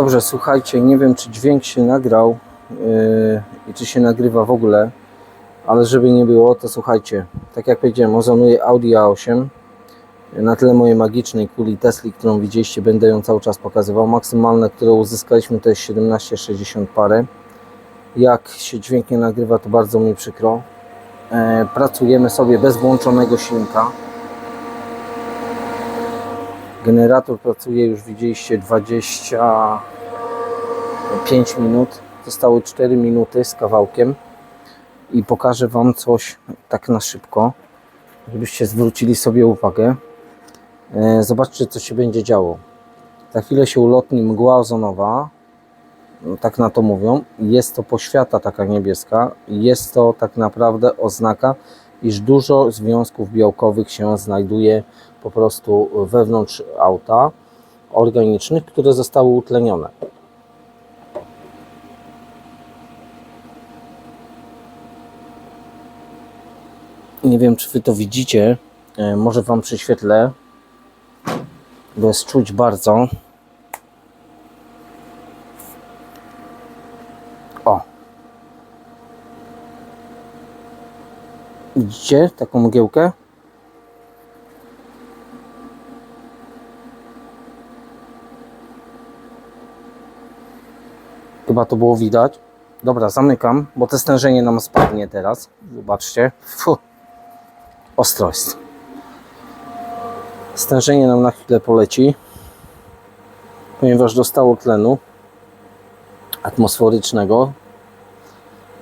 Dobrze, słuchajcie, nie wiem czy dźwięk się nagrał yy, i czy się nagrywa w ogóle, ale żeby nie było, to słuchajcie, tak jak powiedziałem, ozonuję Audi A8 na tle mojej magicznej kuli Tesli, którą widzieliście, będę ją cały czas pokazywał. Maksymalne, które uzyskaliśmy to jest 17,60 parę. Jak się dźwięk nie nagrywa, to bardzo mi przykro. E, pracujemy sobie bez włączonego silnika. Generator pracuje już widzieliście 25 minut. Zostały 4 minuty z kawałkiem i pokażę Wam coś tak na szybko, żebyście zwrócili sobie uwagę. E, Zobaczcie, co się będzie działo. Za chwilę się ulotni mgła ozonowa, no, tak na to mówią. Jest to poświata taka niebieska. Jest to tak naprawdę oznaka, iż dużo związków białkowych się znajduje po prostu wewnątrz auta organicznych, które zostały utlenione. Nie wiem, czy Wy to widzicie. E, Może Wam przyświetlę, bo jest czuć bardzo. O. Widzicie taką mgiełkę? Chyba to było widać. Dobra, zamykam, bo te stężenie nam spadnie teraz. Zobaczcie. Fu. Ostro jest. Stężenie nam na chwilę poleci, ponieważ dostało tlenu atmosferycznego,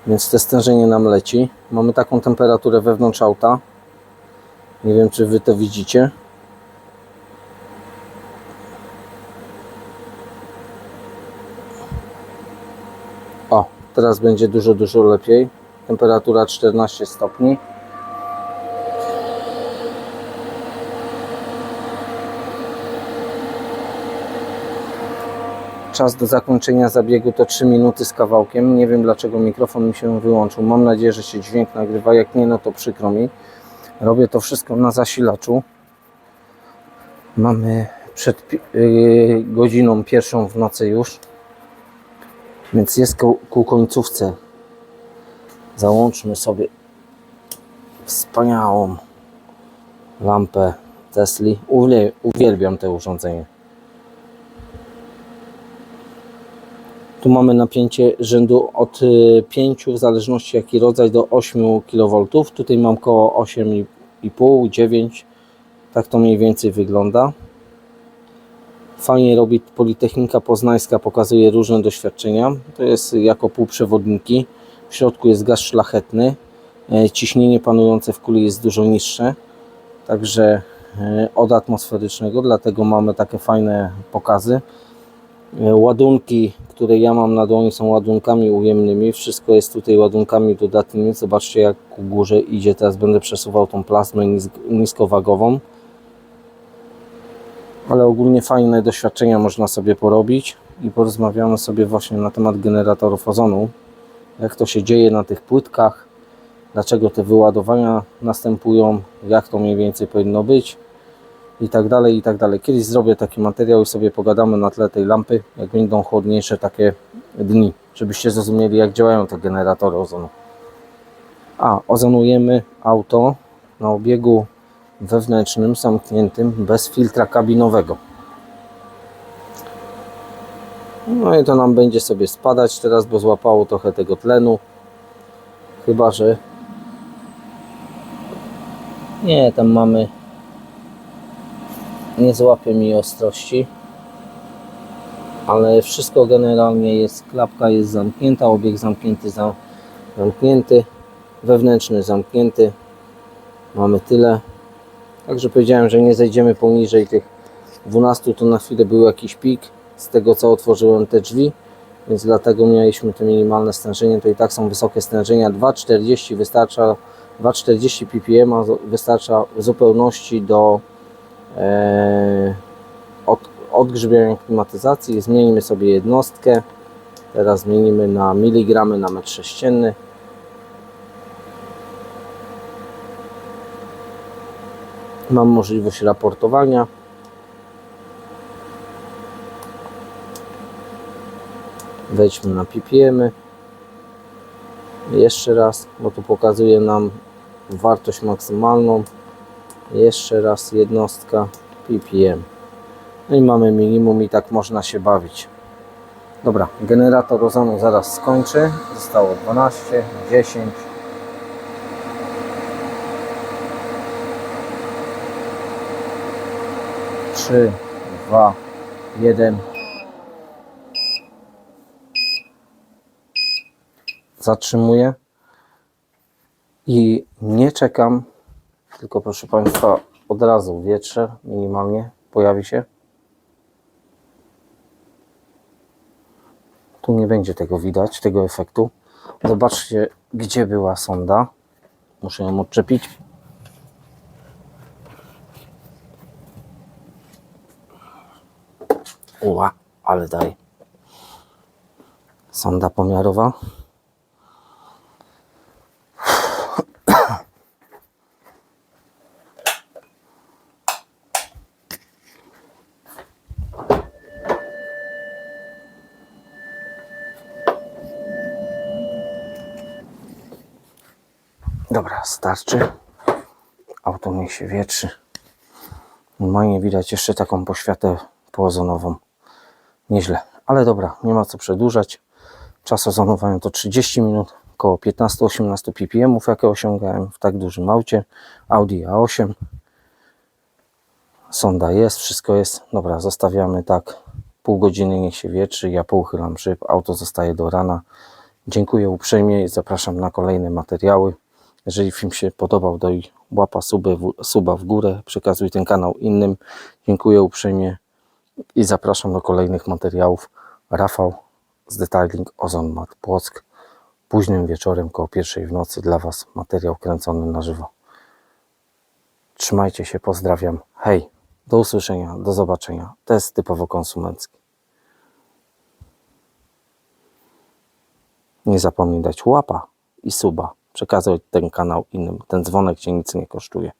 więc te stężenie nam leci. Mamy taką temperaturę wewnątrz auta. Nie wiem, czy Wy to widzicie. O, teraz będzie dużo, dużo lepiej. Temperatura 14 stopni. Czas do zakończenia zabiegu to 3 minuty z kawałkiem. Nie wiem dlaczego mikrofon mi się wyłączył. Mam nadzieję, że się dźwięk nagrywa. Jak nie, no to przykro mi. Robię to wszystko na zasilaczu. Mamy przed yy, godziną pierwszą w nocy już. Więc jest ku, ku końcówce. Załączmy sobie wspaniałą lampę Tesli. Uwie- Uwielbiam to urządzenie. Tu mamy napięcie rzędu od y, 5, w zależności jaki rodzaj, do 8 kV. Tutaj mam koło 8,5, 9. Tak to mniej więcej wygląda. Fajnie robi Politechnika Poznańska, pokazuje różne doświadczenia. To jest jako półprzewodniki. W środku jest gaz szlachetny. E, Ciśnienie panujące w kuli jest dużo niższe. Także e, od atmosferycznego, dlatego mamy takie fajne pokazy. E, Ładunki, które ja mam na dłoni są ładunkami ujemnymi. Wszystko jest tutaj ładunkami dodatnimi. Zobaczcie jak ku górze idzie. Teraz będę przesuwał tą plazmę nis- niskowagową. Ale ogólnie fajne doświadczenia można sobie porobić i porozmawiamy sobie właśnie na temat generatorów ozonu. Jak to się dzieje na tych płytkach, dlaczego te wyładowania następują, jak to mniej więcej powinno być i tak dalej, i tak dalej. Kiedyś zrobię taki materiał i sobie pogadamy na tle tej lampy, jak będą chłodniejsze takie dni, żebyście zrozumieli, jak działają te generatory ozonu. A, ozonujemy auto na obiegu wewnętrznym, zamkniętym, bez filtra kabinowego. No i to nam będzie sobie spadać teraz, bo złapało trochę tego tlenu. Chyba, że nie, tam mamy nie złapie mi ostrości ale wszystko generalnie jest klapka jest zamknięta obieg zamknięty za, zamknięty wewnętrzny zamknięty mamy tyle także powiedziałem, że nie zejdziemy poniżej tych 12 to na chwilę był jakiś pik z tego co otworzyłem te drzwi więc dlatego mieliśmy te minimalne stężenie to i tak są wysokie stężenia 2,40 wystarcza 2,40 ppm wystarcza w zupełności do e, od, klimatyzacji. Zmienimy sobie jednostkę. Teraz zmienimy na miligramy na metr sześcienny. Mam możliwość raportowania. Wejdźmy na ppm. Jeszcze raz, bo tu pokazuje nam wartość maksymalną. Jeszcze raz jednostka ppm. No i mamy minimum i tak można się bawić. Dobra, generator ozonu zaraz skończy. Zostało 12, 10. Trzy, dwa, jeden. Zatrzymuję i nie czekam, tylko proszę Państwa, od razu wietrze minimalnie pojawi się. Tu nie będzie tego widać, tego efektu. Zobaczcie, gdzie była sonda. Muszę ją odczepić. Ła, ale daj. Sonda pomiarowa. Dobra, starczy. Auto niech się wietrzy. Normalnie widać jeszcze taką poświatę poozonową. Nieźle. Ale dobra, nie ma co przedłużać. Czas ozonowania to 30 minut, około 15-18 ppm, jakie osiągałem w tak dużym aucie. Audi A8. Sonda jest, wszystko jest. Dobra, zostawiamy tak. Pół godziny niech się wietrzy. Ja pouchylam szyb. Auto zostaje do rana. Dziękuję uprzejmie i zapraszam na kolejne materiały. Jeżeli film się podobał, daj łapa suby, suba w górę, przekazuj ten kanał innym. Dziękuję uprzejmie i zapraszam do kolejnych materiałów. Rafał z Detailing Ozon Mat Płock. Późnym wieczorem koło pierwszej w nocy dla Was materiał kręcony na żywo. Trzymajcie się, pozdrawiam. Hej, do usłyszenia, do zobaczenia. To jest typowo konsumencki. Nie zapomnij dać łapa i suba. Przekazać ten kanał innym. Ten dzwonek Cię nic nie kosztuje.